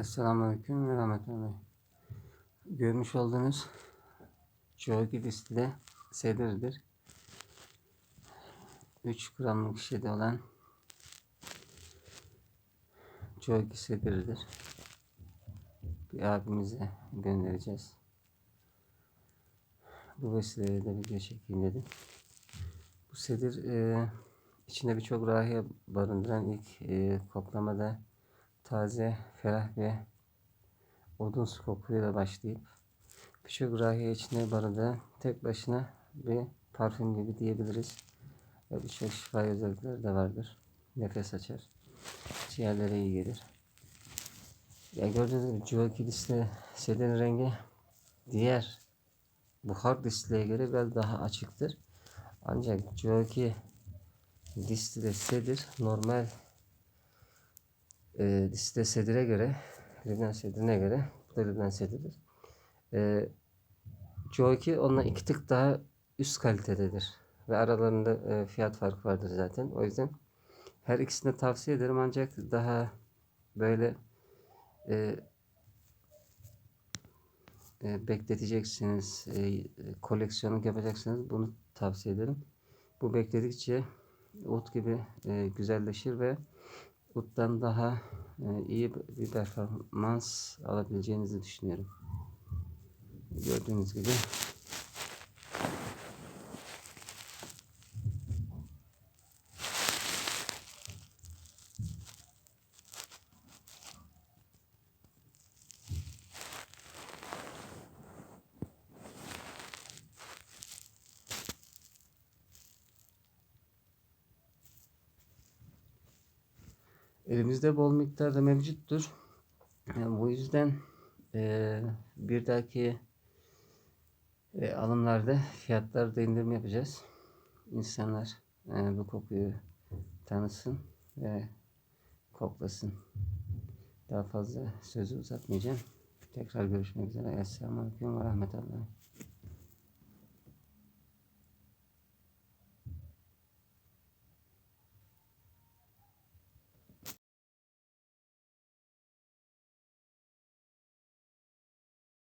Selamünaleyküm ve rahmetullah. Görmüş olduğunuz Jogi listede sedirdir. 3 gramlık şişede olan Jogi sedirdir. Bir abimize göndereceğiz. Bu vesileyle de video çekeyim dedim. Bu sedir e, içinde birçok rahiye barındıran ilk e, koklamada taze, ferah ve odunsu kokuyla başlayıp birçok rahiye içinde barındıran tek başına bir parfüm gibi diyebiliriz. Ve birçok şifa özellikleri de vardır. Nefes açar. Ciğerlere iyi gelir. Ya gördüğünüz gibi Civaki liste sedenin rengi diğer buhar listeye göre biraz daha açıktır. Ancak Civaki listede sedir normal e, liste sedire göre Lübnan sedirine göre bu da Lübnan sediridir. E, Joki onunla iki tık daha üst kalitededir. Ve aralarında e, fiyat farkı vardır zaten. O yüzden her ikisini tavsiye ederim ancak daha böyle e, e, bekleteceksiniz, e, koleksiyonu yapacaksınız. Bunu tavsiye ederim. Bu bekledikçe ut gibi e, güzelleşir ve uttan daha e, iyi bir performans alabileceğinizi düşünüyorum. Gördüğünüz gibi elimizde bol miktarda mevcuttur. Yani bu yüzden e, bir dahaki e, alımlarda fiyatlarda indirim yapacağız. İnsanlar e, bu kokuyu tanısın ve koklasın. Daha fazla sözü uzatmayacağım. Tekrar görüşmek üzere. Esselamu Aleyküm ve Rahmetullah.